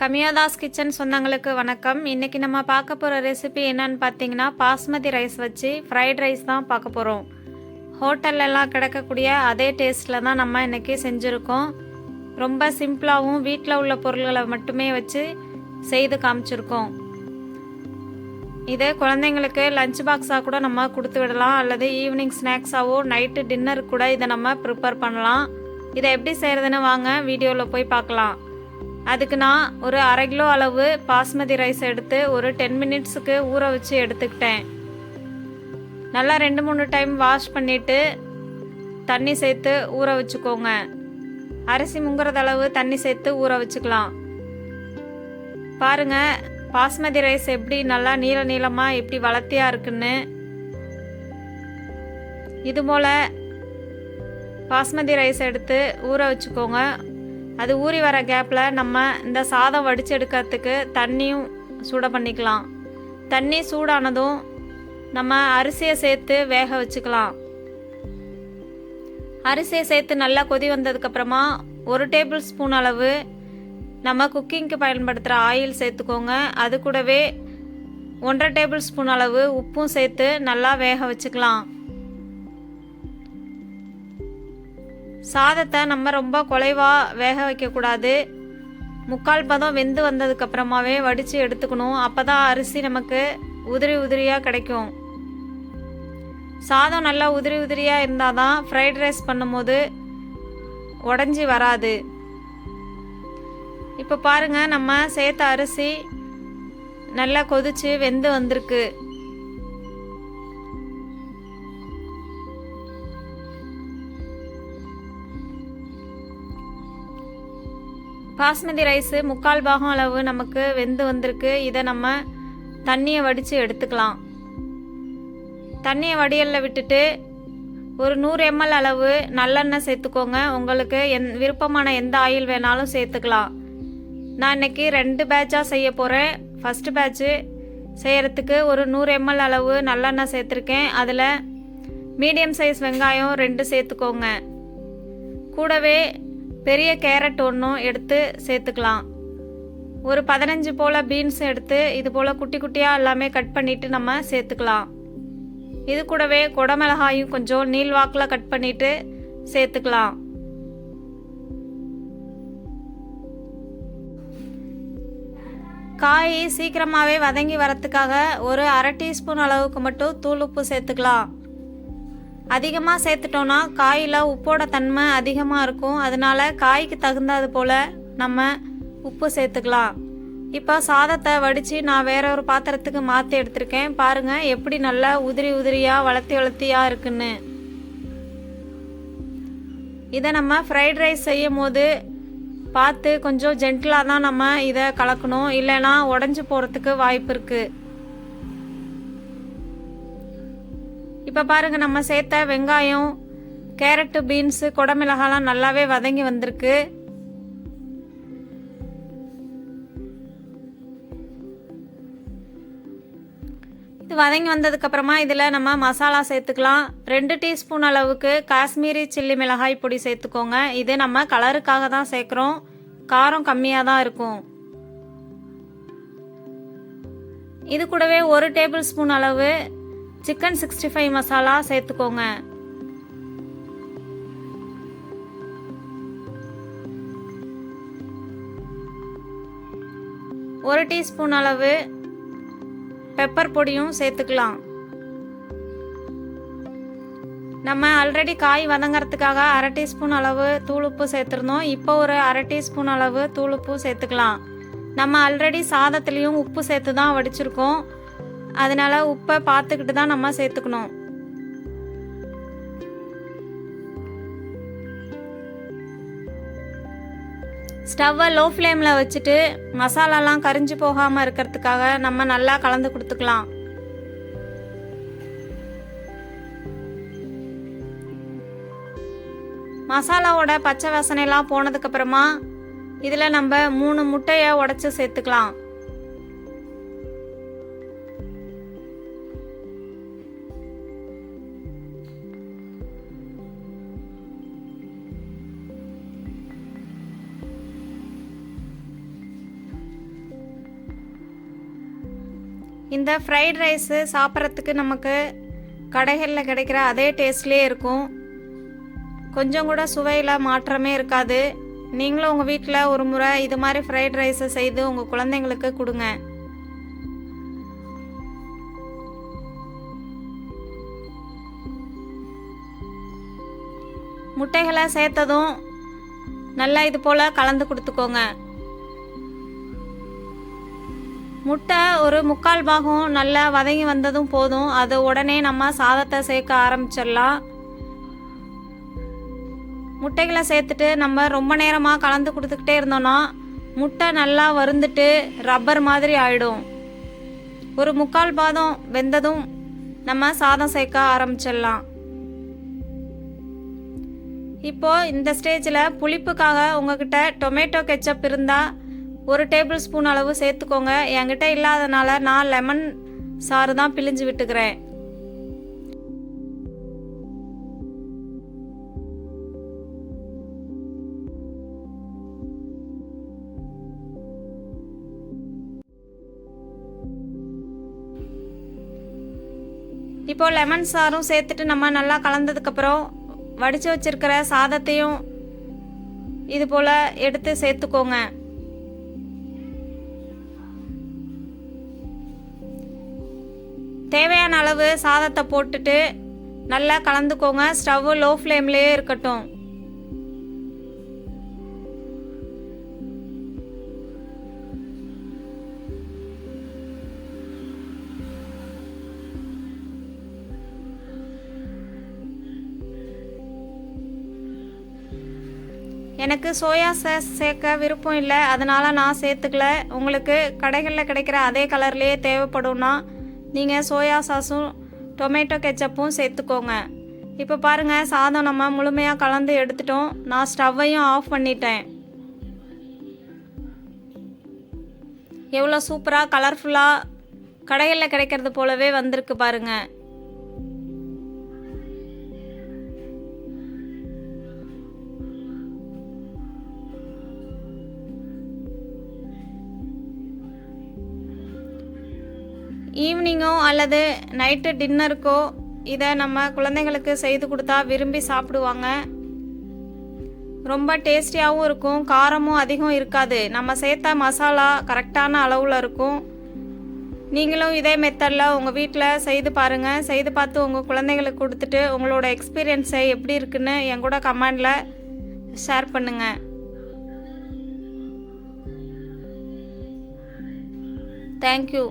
கமியாதாஸ் kitchen சொந்தங்களுக்கு வணக்கம். இன்றைக்கி நம்ம பார்க்க போகிற ரெசிபி என்னன்னு பார்த்தீங்கன்னா பாஸ்மதி ரைஸ் வச்சு ஃப்ரைட் ரைஸ் தான் பார்க்க போகிறோம் ஹோட்டல்லலாம் கிடைக்கக்கூடிய அதே டேஸ்ட்டில் தான் நம்ம இன்றைக்கி செஞ்சுருக்கோம். ரொம்ப சிம்பிளாகவும் வீட்டில் உள்ள பொருள்களை மட்டுமே வச்சு செய்து காமிச்சிருக்கோம். இதே குழந்தைங்களுக்கு லஞ்ச் பாக்ஸாக கூட நம்ம கொடுத்து விடலாம். அல்லது ஈவினிங் ஸ்நாக்ஸாகவோ நைட்டு டின்னர் கூட இதை நம்ம ப்ரிப்பேர் பண்ணலாம். இதை எப்படி செய்கிறதுன்னு வாங்க வீடியோவில் போய் பார்க்கலாம். அதுக்கு நான் ஒரு அரை கிலோ அளவு பாஸ்மதி ரைஸ் எடுத்து ஒரு டென் மினிட்ஸுக்கு ஊற வச்சு எடுத்துக்கிட்டேன். நல்லா ரெண்டு மூணு டைம் வாஷ் பண்ணிவிட்டு தண்ணி சேர்த்து ஊற வச்சுக்கோங்க. அரிசி முங்குறது அளவு தண்ணி சேர்த்து ஊற வச்சுக்கலாம். பாருங்கள் பாஸ்மதி ரைஸ் எப்படி நல்லா நீள நீளமாக எப்படி வளர்த்தியாக இருக்குன்னு. இது போல் பாஸ்மதி ரைஸ் எடுத்து ஊற வச்சுக்கோங்க. அது ஊறி வர கேப்பில் நம்ம இந்த சாதம் வடிச்சு எடுக்கிறதுக்கு தண்ணியும் சூட பண்ணிக்கலாம். தண்ணி சூடானதும் நம்ம அரிசியை சேர்த்து வேக வச்சுக்கலாம். அரிசியை சேர்த்து நல்லா கொதி வந்ததுக்கப்புறமா ஒரு டேபிள் ஸ்பூன் அளவு நம்ம குக்கிங்க்கு பயன்படுத்துகிற ஆயில் சேர்த்துக்கோங்க. அது கூடவே ஒன்றரை டேபிள் ஸ்பூன் அளவு உப்பும் சேர்த்து நல்லா வேக வச்சுக்கலாம். சாதத்தை நம்ம ரொம்ப குலைவாக வேக வைக்கக்கூடாது. முக்கால் பதம் வெந்து வந்ததுக்கப்புறமாவே வடித்து எடுத்துக்கணும். அப்போ தான் அரிசி நமக்கு உதிரி உதிரியாக கிடைக்கும். சாதம் நல்லா உதிரி உதிரியாக இருந்தால் தான் ஃப்ரைட் ரைஸ் பண்ணும்போது உடஞ்சி வராது. இப்போ பாருங்க நம்ம சேர்த்த அரிசி நல்லா கொதிச்சு வெந்து வந்திருக்கு. பாஸ்மதி ரைஸு முக்கால் பாகம் அளவு நமக்கு வெந்து வந்திருக்கு. இதை நம்ம தண்ணியை வடித்து எடுத்துக்கலாம். தண்ணியை வடியலில் விட்டுட்டு ஒரு நூறு எம்எல் அளவு நல்லெண்ணெய் சேர்த்துக்கோங்க. உங்களுக்கு எந் விருப்பமான எந்த ஆயில் வேணாலும் சேர்த்துக்கலாம். நான் இன்னைக்கு ரெண்டு பேட்சாக செய்ய போகிறேன் ஃபஸ்ட்டு பேட்ச்சு செய்கிறதுக்கு ஒரு நூறு எம்எல் அளவு நல்லெண்ணெய் சேர்த்துருக்கேன். அதில் மீடியம் சைஸ் வெங்காயம் ரெண்டு சேர்த்துக்கோங்க. கூடவே பெரிய கேரட் ஒன்றும் எடுத்து சேர்த்துக்கலாம். ஒரு பதினஞ்சு போல் பீன்ஸ் எடுத்து இது போல் குட்டி குட்டியாக எல்லாமே கட் பண்ணிவிட்டு நம்ம சேர்த்துக்கலாம். இது கூடவே குடமிளகாயும் கொஞ்சம் நீள்வாக்கில் கட் பண்ணிவிட்டு சேர்த்துக்கலாம். காய் சீக்கிரமாகவே வதங்கி வரத்துக்காக ஒரு அரை டீஸ்பூன் அளவுக்கு மட்டும் தூள் உப்பு சேர்த்துக்கலாம். அதிகமாக சேர்த்துட்டோன்னா காயில் உப்போட தன்மை அதிகமாக இருக்கும். அதனால காய்க்கு தகுந்தது போல் நம்ம உப்பு சேர்த்துக்கலாம். இப்போ சாதத்தை வடித்து நான் வேற ஒரு பாத்திரத்துக்கு மாற்றி எடுத்திருக்கேன். பாருங்கள் எப்படி நல்லா உதிரி உதிரியாக வளர்த்தி வளர்த்தியாக இருக்குன்னு. இதை நம்ம ஃப்ரைட் ரைஸ் செய்யும் போது பார்த்து கொஞ்சம் ஜென்டிலாக தான் நம்ம இதை கலக்கணும். இல்லைன்னா உடஞ்சி போகிறதுக்கு வாய்ப்பு இருக்குது இப்போ பாருங்க நம்ம சேர்த்த வெங்காயம் கேரட்டு பீன்ஸு குடமிளகாலாம் நல்லாவே வதங்கி வந்திருக்கு. இது வதங்கி வந்ததுக்கப்புறமா இதில் நம்ம மசாலா சேர்த்துக்கலாம். ரெண்டு டீஸ்பூன் அளவுக்கு காஷ்மீரி சில்லி மிளகாய் பொடி சேர்த்துக்கோங்க. இது நம்ம கலருக்காக தான் சேர்க்குறோம். காரம் கம்மியாக தான் இருக்கும். இது கூடவே ஒரு டேபிள் ஸ்பூன் அளவு சிக்கன் சிக்ஸ்டி ஃபைவ் மசாலா சேர்த்துக்கோங்க. ஒரு டீஸ்பூன் அளவு பெப்பர் பொடியும் சேர்த்துக்கலாம். நம்ம ஆல்ரெடி காய் வதங்கிறதுக்காக அரை டீஸ்பூன் அளவு தூளுப்பு சேர்த்துருந்தோம். இப்போ ஒரு அரை டீஸ்பூன் அளவு தூளுப்பு சேர்த்துக்கலாம். நம்ம ஆல்ரெடி சாதத்துலேயும் உப்பு சேர்த்து தான் வடிச்சிருக்கோம். அதனால உப்பை பார்த்துக்கிட்டு தான் நம்ம சேர்த்துக்கணும். ஸ்டவ்வை லோ ஃப்ளேமில் வச்சுட்டு மசாலாலாம் கரிஞ்சு போகாமல் இருக்கிறதுக்காக நம்ம நல்லா கலந்து கொடுத்துக்கலாம். மசாலாவோட பச்சை வாசனைலாம் போனதுக்கப்புறமா இதில் நம்ம மூணு முட்டையை உடச்சி சேர்த்துக்கலாம். இந்த ஃப்ரைட் ரைஸு சாப்பிட்றதுக்கு நமக்கு கடைகளில் கிடைக்கிற அதே டேஸ்ட்லேயே இருக்கும். கொஞ்சம் கூட சுவையில் மாற்றமே இருக்காது. நீங்களும் உங்கள் வீட்டில் ஒரு முறை இது மாதிரி ஃப்ரைட் ரைஸை செய்து உங்கள் குழந்தைங்களுக்கு கொடுங்க. முட்டைகளை சேர்த்ததும் நல்லா இது போல் கலந்து கொடுத்துக்கோங்க. முட்டை ஒரு முக்கால் பாகம் நல்லா வதங்கி வந்ததும் போதும். அது உடனே நம்ம சாதத்தை சேர்க்க ஆரம்பிச்சிடலாம். முட்டைகளை சேர்த்துட்டு நம்ம ரொம்ப நேரமாக கலந்து கொடுத்துக்கிட்டே இருந்தோம்னா முட்டை நல்லா வறுந்துட்டு ரப்பர் மாதிரி ஆயிடும். ஒரு முக்கால் பாதம் வெந்ததும் நம்ம சாதம் சேர்க்க ஆரம்பிச்சிடலாம். இப்போது இந்த ஸ்டேஜில் புளிப்புக்காக உங்ககிட்ட டொமேட்டோ கெச்சப் இருந்தால் ஒரு டேபிள் ஸ்பூன் அளவு சேர்த்துக்கோங்க. என்கிட்ட இல்லாதனால நான் லெமன் சாறு தான் பிழிஞ்சு விட்டுக்கிறேன். இப்போ லெமன் சாரும் சேர்த்துட்டு நம்ம நல்லா கலந்ததுக்கப்புறம் வடித்து வச்சிருக்கிற சாதத்தையும் இது போல் எடுத்து சேர்த்துக்கோங்க. தேவையான அளவு சாதத்தை போட்டுட்டு நல்லா கலந்துக்கோங்க. ஸ்டவ் லோ ஃப்ளேம்லேயே இருக்கட்டும். எனக்கு சோயா சாஸ் சேர்க்க விருப்பம் இல்லை. அதனால் நான் சேர்த்துக்கல. உங்களுக்கு கடைகளில் கிடைக்கிற அதே கலர்லேயே தேவைப்படும்னா நீங்கள் சோயா சாஸும் டொமேட்டோ கெச்சப்பும் சேர்த்துக்கோங்க. இப்போ பாருங்கள் சாதம் நம்ம முழுமையாக கலந்து எடுத்துட்டோம். நான் ஸ்டவ்வையும் ஆஃப் பண்ணிட்டேன். எவ்வளோ சூப்பராக கலர்ஃபுல்லாக கடைகளில் கிடைக்கிறது போலவே வந்திருக்கு பாருங்கள் ஈவினிங்கோ அல்லது நைட்டு டின்னருக்கோ இதை நம்ம குழந்தைங்களுக்கு செய்து கொடுத்தா விரும்பி சாப்பிடுவாங்க. ரொம்ப டேஸ்டியாகவும் இருக்கும். காரமும் அதிகம் இருக்காது. நம்ம சேர்த்த மசாலா கரெக்டான அளவில் இருக்கும். நீங்களும் இதே மெத்தடில் உங்கள் வீட்டில் செய்து பாருங்கள் செய்து பார்த்து உங்கள் குழந்தைங்களுக்கு கொடுத்துட்டு உங்களோட எக்ஸ்பீரியன்ஸை எப்படி இருக்குன்னு என் கூட கமெண்டில் ஷேர் பண்ணுங்கள் தேங்க்யூ